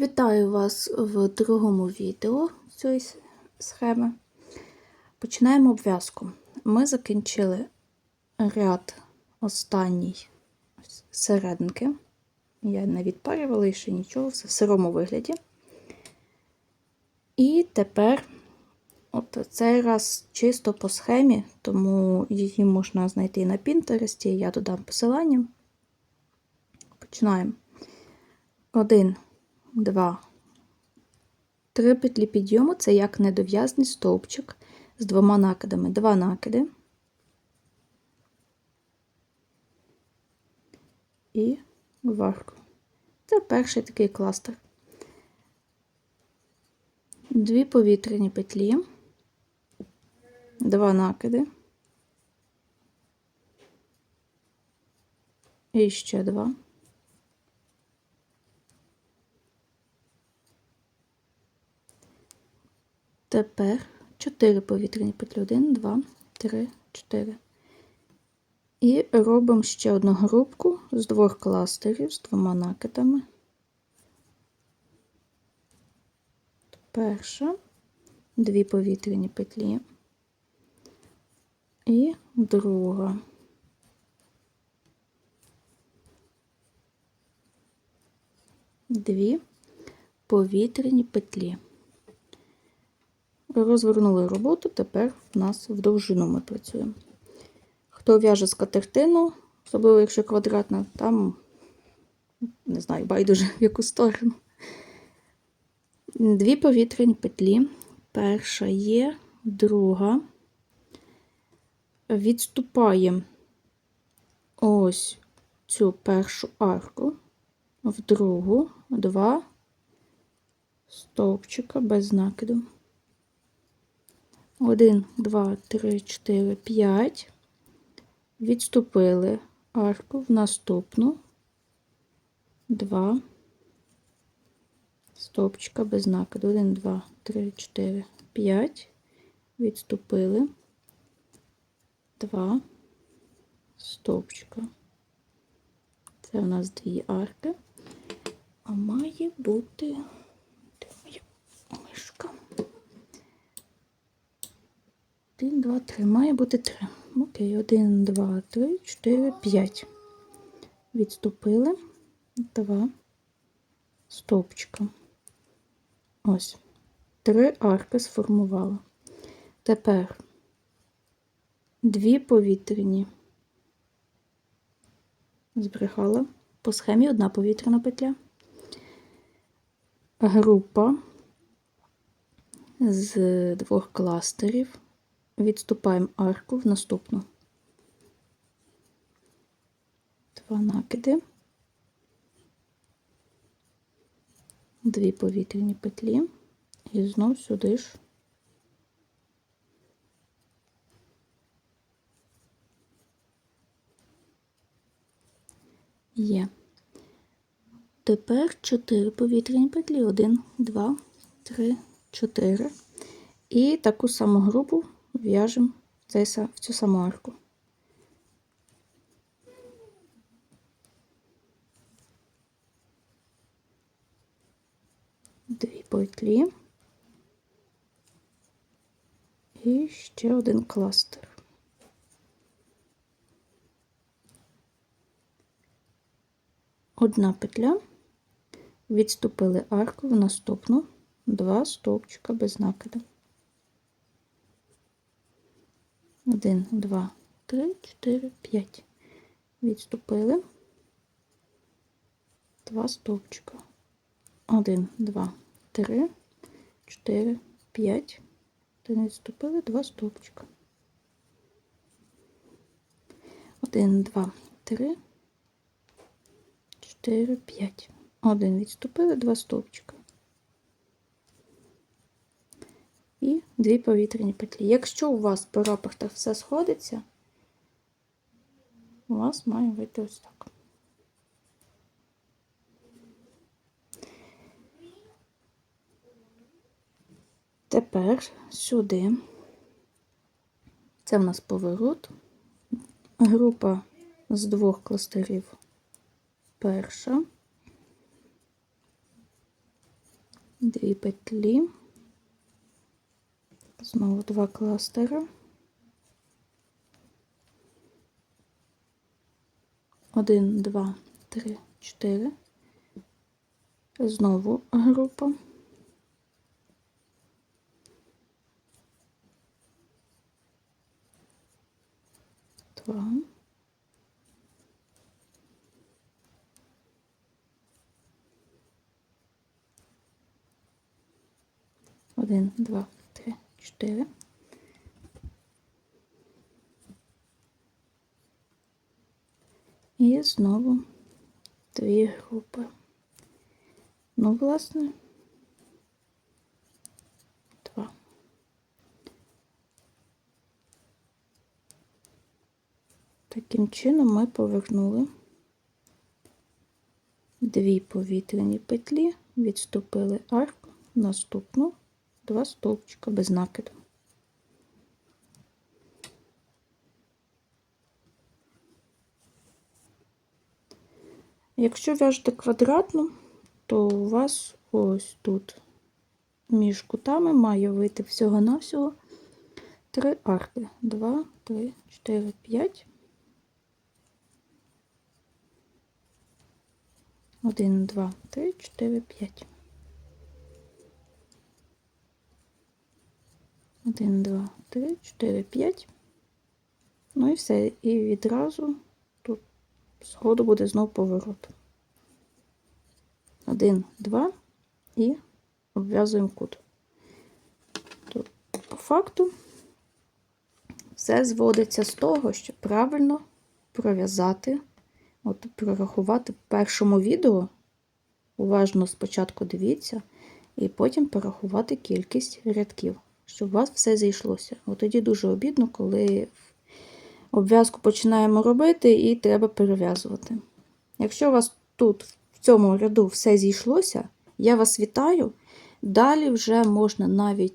Вітаю вас в другому відео цієї схеми. Починаємо обв'язку. Ми закінчили ряд останній серединки. Я не відпарювала ще нічого, все в сирому вигляді. І тепер, от цей раз чисто по схемі, тому її можна знайти на Пінтересті, я додам посилання. Починаємо. Один. Два, три петлі підйому це як недов'язний стовпчик з двома накидами. Два накиди і варку. Це перший такий кластер. Дві повітряні петлі, два накиди. І ще два. Тепер 4 повітряні петлі. 1, 2, 3, 4. І робимо ще одну грубку з двох кластерів з двома накидами. Перша, дві повітряні петлі. І друга. Дві повітряні петлі. Розвернули роботу, тепер у нас в довжину ми працюємо. Хто в'яже скатертину, особливо якщо квадратна, там, не знаю, байдуже в яку сторону. Дві повітряні петлі. Перша є, друга. Відступаємо ось цю першу арку, в другу, два стовпчика без накиду. 1, 2, 3, 4, 5. Відступили арку в наступну 2 стовпчика без накиду. 1, 2, 3, 4, 5. Відступили 2 стовпчика. Це у нас дві арки, а має бути. 1, 2, 3. Має бути 3. Окей, 1, 2, 3, 4, 5. Відступили 2 стовпчика. Ось. Три арки сформувала. Тепер дві повітряні. Збрехала. По схемі одна повітряна петля. Група з двох кластерів відступаємо арку в наступну. Два накиди, дві повітряні петлі і знов сюди ж. Є. Тепер 4 повітряні петлі. 1, 2, 3, 4. І таку саму групу в'яжемо в цю саму арку. Дві петлі і ще один кластер. Одна петля, відступили арку в наступну два стовпчика без накиду. 1, 2, 3, 4, 5. Відступили два стовпчика. 1, 2, 3, 4, 5. Один відступили два стовпчика. 1, 2, 3, 4, 5. Один відступили два стовпчика. І дві повітряні петлі. Якщо у вас по рапортах все сходиться, у вас має вийти ось так. Тепер сюди, це в нас поворот, група з двох кластерів. Перша, дві петлі, знову два кластери. Один, два, три, чотири. Знову група. Два. Один, два, три, чотири. І знову дві групи. Ну, власне, два. Таким чином ми повернули дві повітряні петлі, відступили арку, наступну два стовпчика без накиду. Якщо в'яжете квадратну, то у вас ось тут між кутами має вийти всього-навсього три арки. Два, три, чотири, п'ять. Один, два, три, чотири, п'ять. Один, два, три, чотири, п'ять. Ну і все. І відразу тут сходу буде знов поворот. Один, два і обв'язуємо кут. Тут по факту все зводиться з того, що правильно пров'язати, от прорахувати в першому відео. Уважно спочатку дивіться, і потім порахувати кількість рядків, щоб у вас все зійшлося. От тоді дуже обідно, коли обв'язку починаємо робити і треба перев'язувати. Якщо у вас тут в цьому ряду все зійшлося, я вас вітаю. Далі вже можна навіть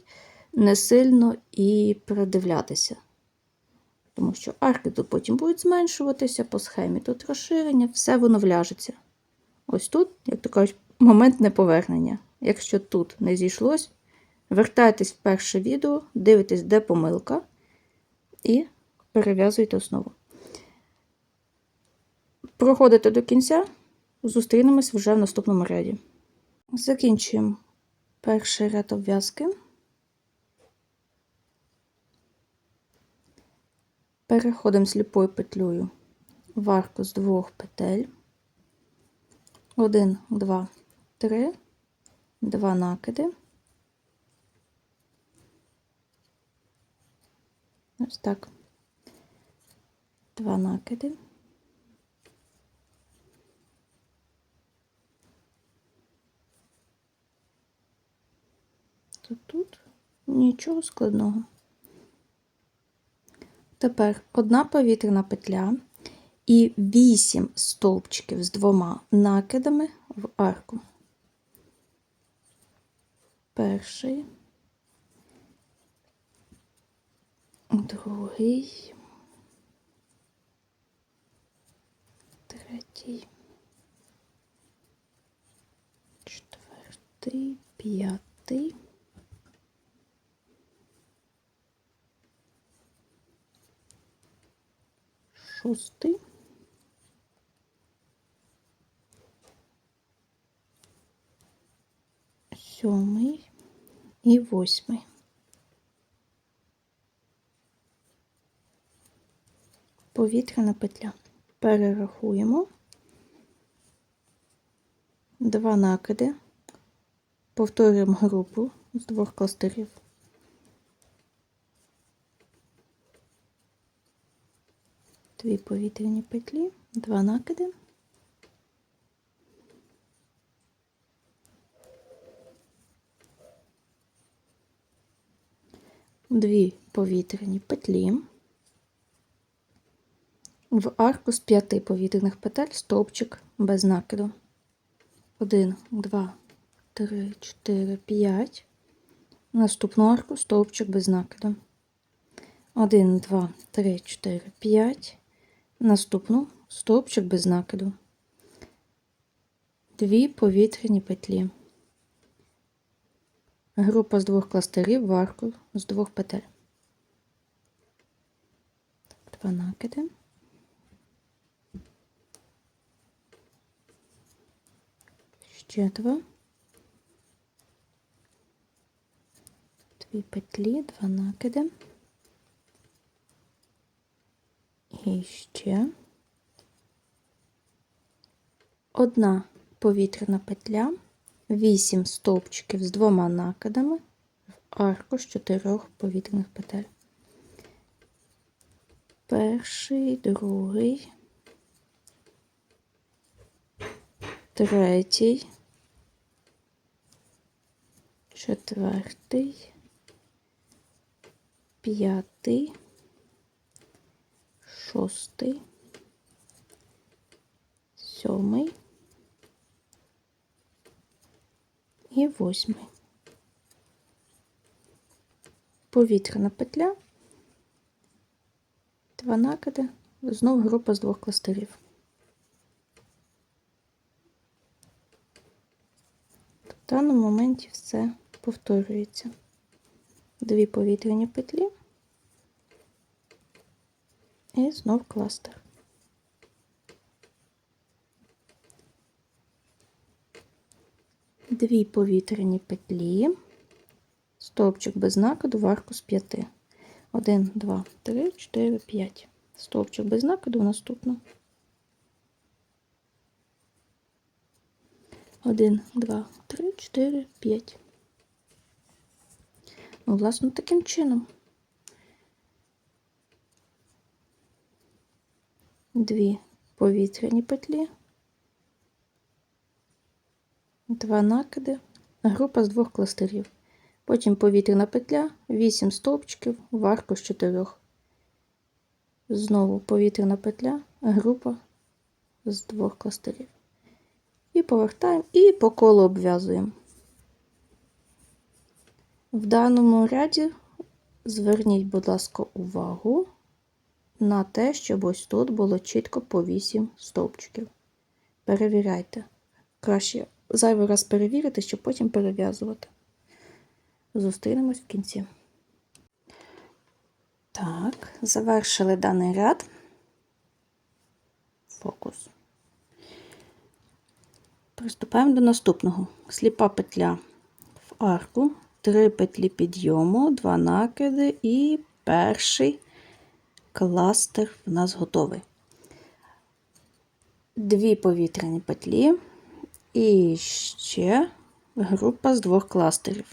не сильно і передивлятися. Тому що арки тут потім будуть зменшуватися, по схемі тут розширення, все воно вляжеться. Ось тут, як то кажуть, момент неповернення. Якщо тут не зійшлось, вертайтесь в перше відео, дивитесь, де помилка, і перев'язуйте основу. Проходите до кінця, зустрінемось вже в наступному ряді. Закінчуємо перший ряд обв'язки. Переходимо сліпою петлею в арку з двох петель. Один, два, три, два накиди. Ось так. Два накиди. Тут тут нічого складного. Тепер одна повітряна петля і 8 стовпчиків з двома накидами в арку. Перший, другий, третій, четвертий, п'ятий. шостий. Сьомий і восьмий. Повітряна петля. Перерахуємо. Два накиди. Повторюємо групу з двох кластерів. Дві повітряні петлі, два накиди. Дві повітряні петлі. В арку з п'яти повітряних петель стовпчик без накиду. Один, два, три, чотири, п'ять. Наступну арку стовпчик без накиду. Один, два, три, чотири, п'ять. Наступну стовпчик без накиду. Дві повітряні петлі. група з двох кластерів в арку з двох петель. Два накиди. Два. Дві петлі, два накиди. І ще одна повітряна петля, 8 стовпчиків з двома накидами в арку з чотирьох повітряних петель. Перший, другий, третій, четвертий, п'ятий, шостий, сьомий. І восьмий. Повітряна петля, два накиди, знову група з двох кластерів. В даному моменті все повторюється. Дві повітряні петлі і знов кластер. Дві повітряні петлі, стовпчик без накиду в арку з п'яти. Один, два, три, чотири, п'ять. Стовпчик без накиду в наступну. Один, два, три, чотири, п'ять. Ну, власне, таким чином. Дві повітряні петлі, два накиди, група з двох кластерів. Потім повітряна петля, 8 стовпчиків в арку з чотирьох. Знову повітряна петля, група з двох кластерів. І повертаємо, і по колу обв'язуємо. В даному ряді зверніть, будь ласка, увагу на те, щоб ось тут було чітко по 8 стовпчиків. Перевіряйте. Краще зайвий раз перевірити, щоб потім перев'язувати. Зустрінемось в кінці. Так, завершили даний ряд. Фокус. Приступаємо до наступного. Сліпа петля в арку, три петлі підйому, два накиди і перший кластер в нас готовий. Дві повітряні петлі і ще група з двох кластерів.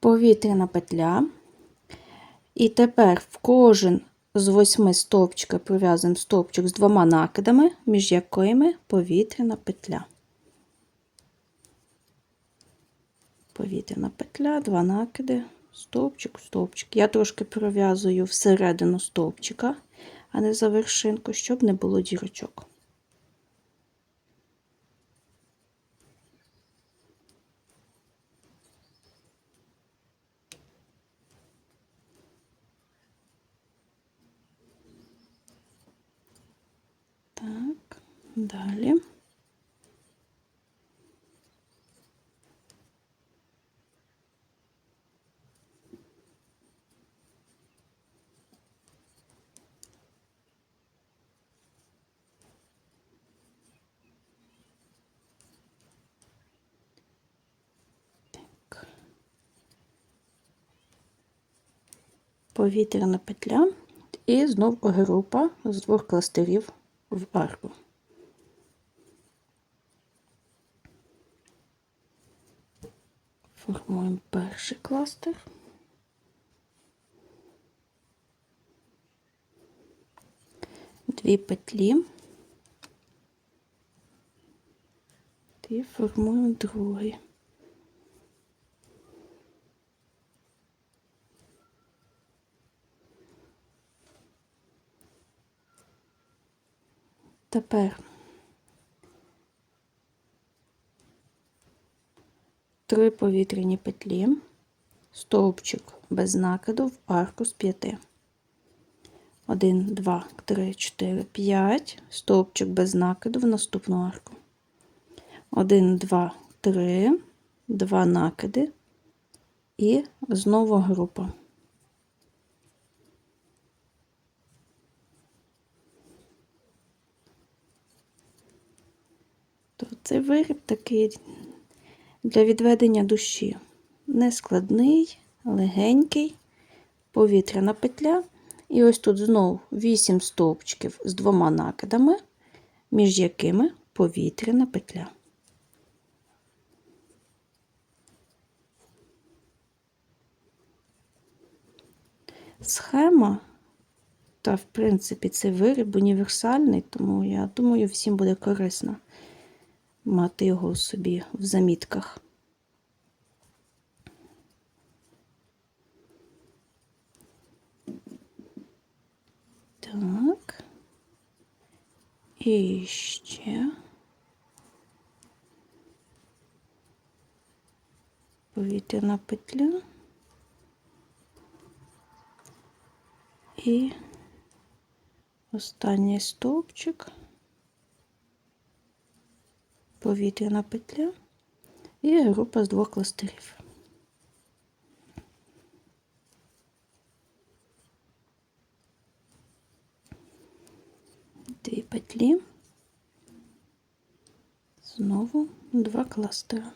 Повітряна петля. І тепер в кожен з восьми стовпчика пров'язуємо стовпчик з двома накидами, між якими повітряна петля. Повітряна петля, два накиди, стовпчик, стовпчик. Я трошки пров'язую всередину стовпчика, а не за вершинку, щоб не було дірочок. Так, далі. Повітряна петля і знов група з двох кластерів в арку. Формуємо перший кластер. Дві петлі і формуємо другий. Тепер три повітряні петлі, стовпчик без накиду в арку з п'яти. 1, 2, 3, 4, 5. Стовпчик без накиду в наступну арку. 1, 2, 3, 2 накиди і знову група. Цей виріб такий для відведення душі. Нескладний, легенький, повітряна петля. І ось тут знову 8 стовпчиків з двома накидами, між якими повітряна петля. Схема, та, в принципі, цей виріб універсальний, тому я думаю, всім буде корисно мати його собі в замітках. Так. І ще. Повітряна петля. І останній стовпчик, повітряна петля і група з двох кластерів. Дві петлі, знову два кластера.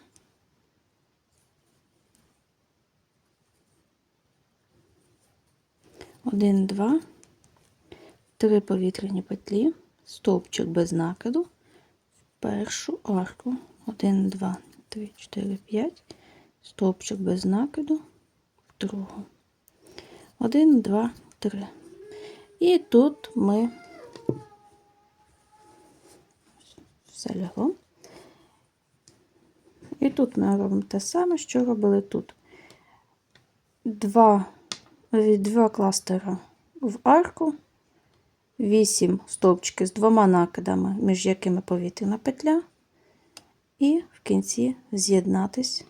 Один, два, три повітряні петлі, стовпчик без накиду, першу арку. Один, два, три, чотири, п'ять, стовпчик без накиду, другу. Один, два, три. І тут ми все лягло. І тут ми робимо те саме, що робили тут. Два, два кластера в арку, 8 стовпчиків з двома накидами, між якими повітряна петля, і в кінці з'єднатись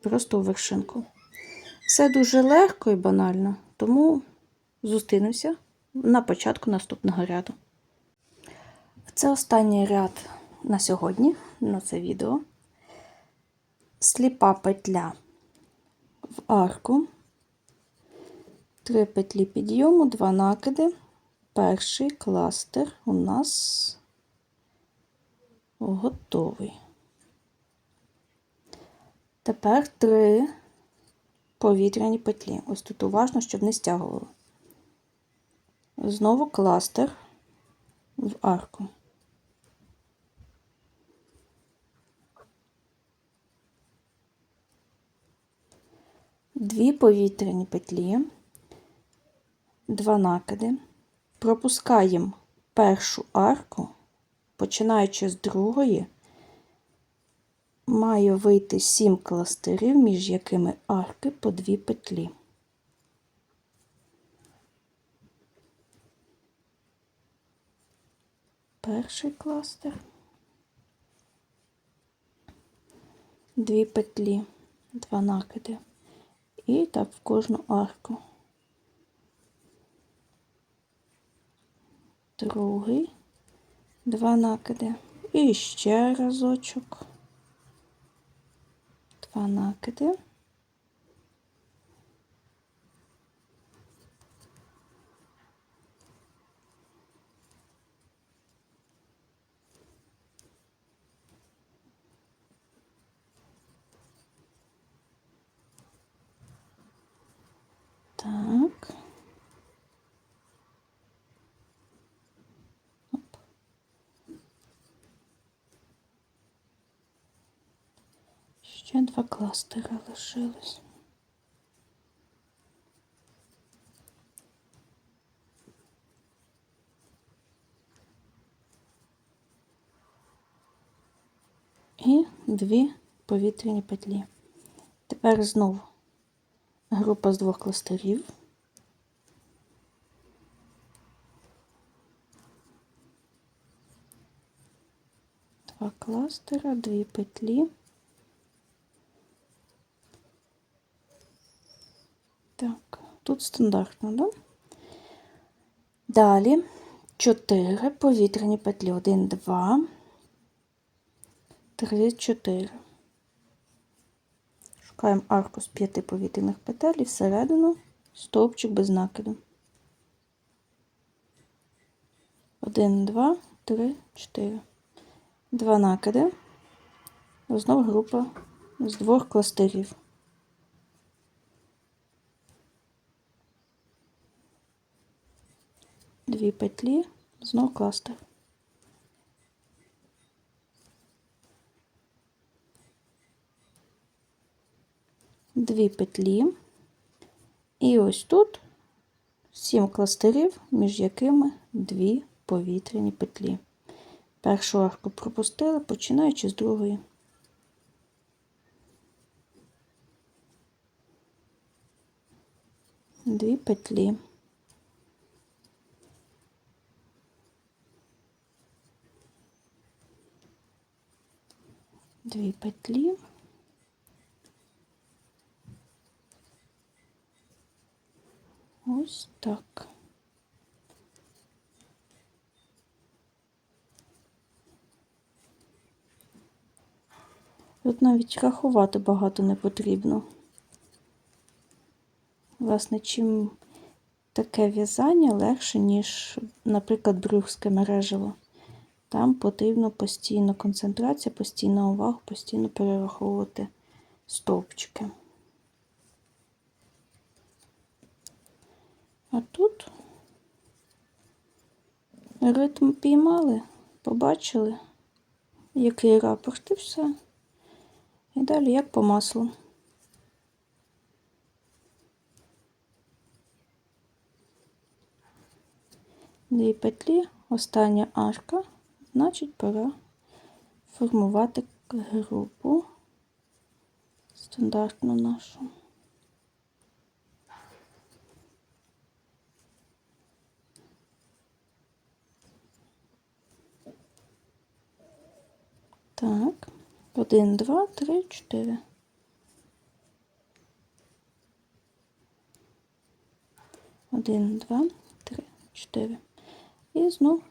просто у вершинку. Все дуже легко і банально, тому зустрінемося на початку наступного ряду. Це останній ряд на сьогодні, на це відео. Сліпа петля в арку, три петлі підйому, два накиди. Перший кластер у нас готовий. Тепер три повітряні петлі. Ось тут уважно, щоб не стягувало. Знову кластер в арку. Дві повітряні петлі, два накиди, пропускаємо першу арку, починаючи з другої, має вийти сім кластерів, між якими арки по дві петлі. Перший кластер, дві петлі, два накиди. І так в кожну арку. Другий, два накиди. І ще разочок. Два накиди. Так. Оп. Ще два кластери лишились. І дві повітряні петлі. Тепер знову група з двох кластерів. Два кластера, дві петлі. Так, тут стандартно, да? Далі 4 повітряні петлі. 1, 2, 3, 4. Шукаємо арку з 5 повітряних петель і всередину стовпчик без накиду. 1, 2, 3, 4. Два накиди. Знову група з двох кластерів. Дві петлі, знов кластер. Дві петлі. І ось тут сім кластерів, між якими дві повітряні петлі. Першу арку пропустили, починаючи з другої. Дві петлі. Дві петлі. Ось так. Тут навіть рахувати багато не потрібно. Власне, чим таке в'язання легше, ніж, наприклад, брюхське мережево. Там потрібно постійно концентрація, постійна увага, постійно перераховувати стовпчики. А тут ритм піймали, побачили, який рапорт і все. І далі як по маслу. Дві петлі, остання арка, значить пора формувати групу стандартну нашу. Так, один, два, три, чотири. Один, два, три, чотири. І знов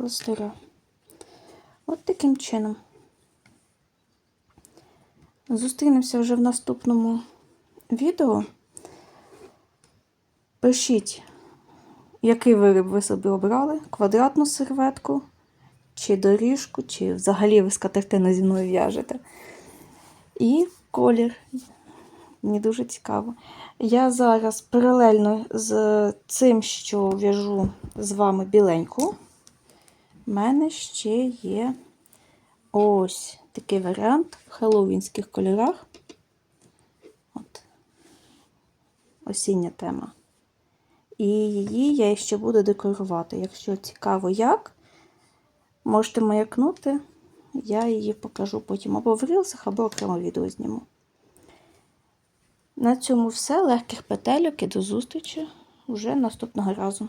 кластера. От таким чином. Зустрінемося вже в наступному відео. Пишіть, який виріб ви собі обрали, квадратну серветку, чи доріжку, чи взагалі ви скатертину зі мною в'яжете. І колір. Мені дуже цікаво. Я зараз паралельно з цим, що в'яжу з вами біленьку, в мене ще є ось такий варіант в хеллоуінських кольорах. От. Осіння тема. І її я ще буду декорувати. Якщо цікаво, як, можете маякнути, я її покажу потім або в рілсах, або окремо відео зніму. На цьому все. Легких петельок і до зустрічі вже наступного разу.